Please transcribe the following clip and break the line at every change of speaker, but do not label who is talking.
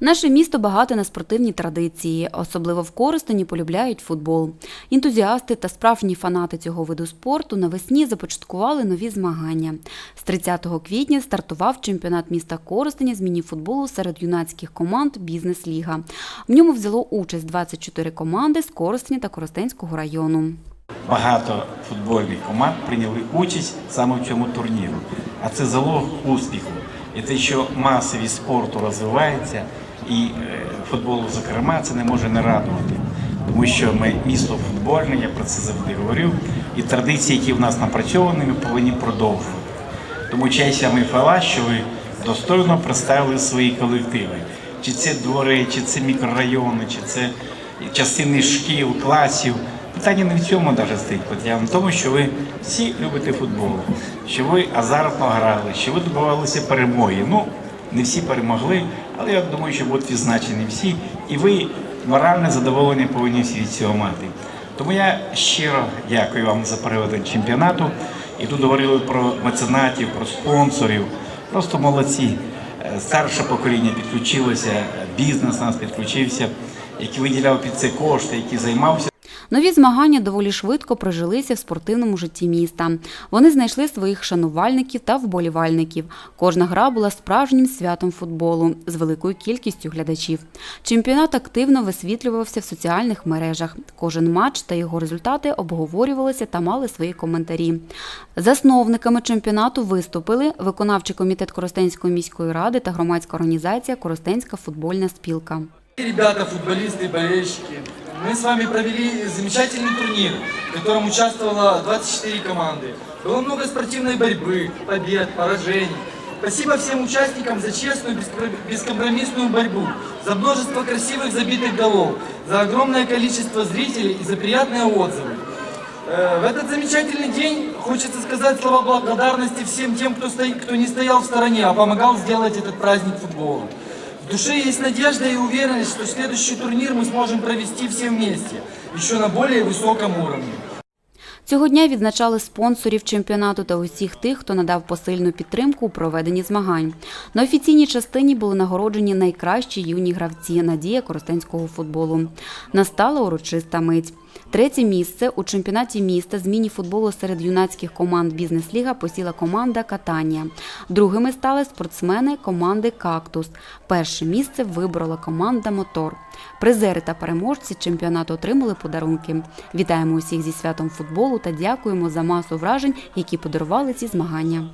Наше місто багато на спортивні традиції, особливо в Коростені полюбляють футбол. Ентузіасти та справжні фанати цього виду спорту навесні започаткували нові змагання. З 30 квітня стартував чемпіонат міста Коростеня з мініфутболу серед юнацьких команд Бізнес-ліга. В ньому взяло участь 24 команди з Коростеня та Коростенського району.
Багато футбольних команд прийняли участь саме в цьому турніру. А це залог успіху. І те, що масовість спорту розвивається, і е, футболу, зокрема, це не може не радувати. Тому що ми місто футбольне, я про це завжди говорю, і традиції, які в нас напрацьовані, ми повинні продовжувати. Тому честь хвала, що ви достойно представили свої колективи. Чи це двори, чи це мікрорайони, чи це частини шкіл, класів. Питання не в цьому навіть стоїть, питання в тому, що ви всі любите футбол, що ви азартно грали, що ви добивалися перемоги. Ну, не всі перемогли, але я думаю, що будуть відзначені всі, і ви моральне задоволення повинні всі від цього мати. Тому я щиро дякую вам за переведення чемпіонату. І тут говорили про меценатів, про спонсорів. Просто молодці. Е, Старше покоління підключилося, бізнес нас підключився, який виділяв під це кошти, який займався.
Нові змагання доволі швидко прижилися в спортивному житті міста. Вони знайшли своїх шанувальників та вболівальників. Кожна гра була справжнім святом футболу з великою кількістю глядачів. Чемпіонат активно висвітлювався в соціальних мережах. Кожен матч та його результати обговорювалися та мали свої коментарі. Засновниками чемпіонату виступили виконавчий комітет Коростенської міської ради та громадська організація Коростенська футбольна спілка.
Ребята, футболисты и болельщики, мы с вами провели замечательный турнир, в котором участвовало 24 команды. Было много спортивной борьбы, побед, поражений. Спасибо всем участникам за честную, беском- бескомпромиссную борьбу, за множество красивых забитых голов, за огромное количество зрителей и за приятные отзывы. Э, В этот замечательный день хочется сказать слова благодарности всем тем, кто, стоит, кто не стоял в стороне, а помогал сделать этот праздник футбола. Душе есть надежда и уверенность, что следующий турнир мы сможем провести все вместе, еще на более высоком уровне.
Цього дня відзначали спонсорів чемпіонату та усіх тих, хто надав посильну підтримку у проведенні змагань. На офіційній частині були нагороджені найкращі юні гравці надія коростенського футболу. Настала урочиста мить. Третє місце у чемпіонаті міста з міні-футболу серед юнацьких команд Бізнес-ліга посіла команда Катанія. Другими стали спортсмени команди Кактус. Перше місце виборола команда Мотор. Призери та переможці чемпіонату отримали подарунки. Вітаємо усіх зі святом футболу та дякуємо за масу вражень, які подарували ці змагання.